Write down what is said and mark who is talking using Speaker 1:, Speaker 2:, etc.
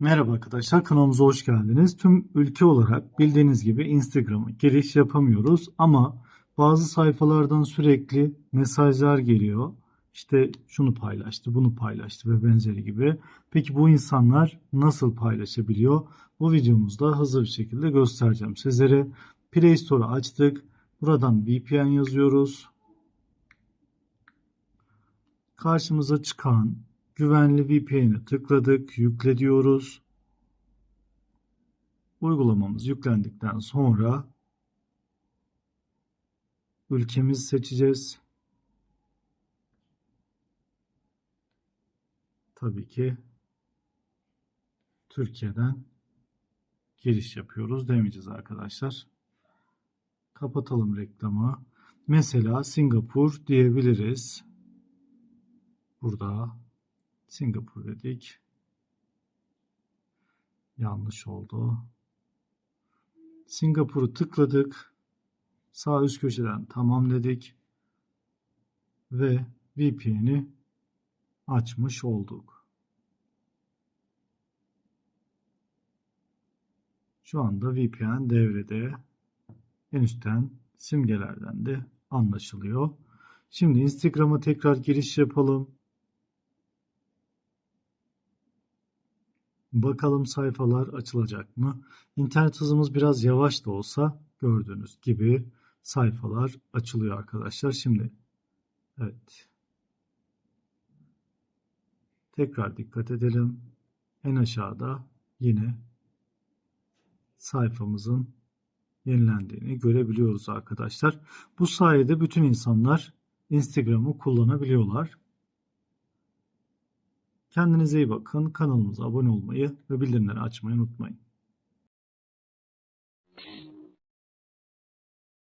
Speaker 1: Merhaba arkadaşlar kanalımıza hoş geldiniz. Tüm ülke olarak bildiğiniz gibi Instagram'a giriş yapamıyoruz ama bazı sayfalardan sürekli mesajlar geliyor. İşte şunu paylaştı, bunu paylaştı ve benzeri gibi. Peki bu insanlar nasıl paylaşabiliyor? Bu videomuzda hızlı bir şekilde göstereceğim sizlere. Play Store'u açtık. Buradan VPN yazıyoruz. Karşımıza çıkan güvenli VPN'i tıkladık, yükle diyoruz. Uygulamamız yüklendikten sonra ülkemizi seçeceğiz. Tabii ki Türkiye'den giriş yapıyoruz demeyeceğiz arkadaşlar. Kapatalım reklamı. Mesela Singapur diyebiliriz. Burada Singapur dedik. Yanlış oldu. Singapur'u tıkladık. Sağ üst köşeden tamam dedik. Ve VPN'i açmış olduk. Şu anda VPN devrede. En üstten simgelerden de anlaşılıyor. Şimdi Instagram'a tekrar giriş yapalım. Bakalım sayfalar açılacak mı? İnternet hızımız biraz yavaş da olsa gördüğünüz gibi sayfalar açılıyor arkadaşlar. Şimdi evet. Tekrar dikkat edelim. En aşağıda yine sayfamızın yenilendiğini görebiliyoruz arkadaşlar. Bu sayede bütün insanlar Instagram'ı kullanabiliyorlar. Kendinize iyi bakın. Kanalımıza abone olmayı ve bildirimleri açmayı unutmayın.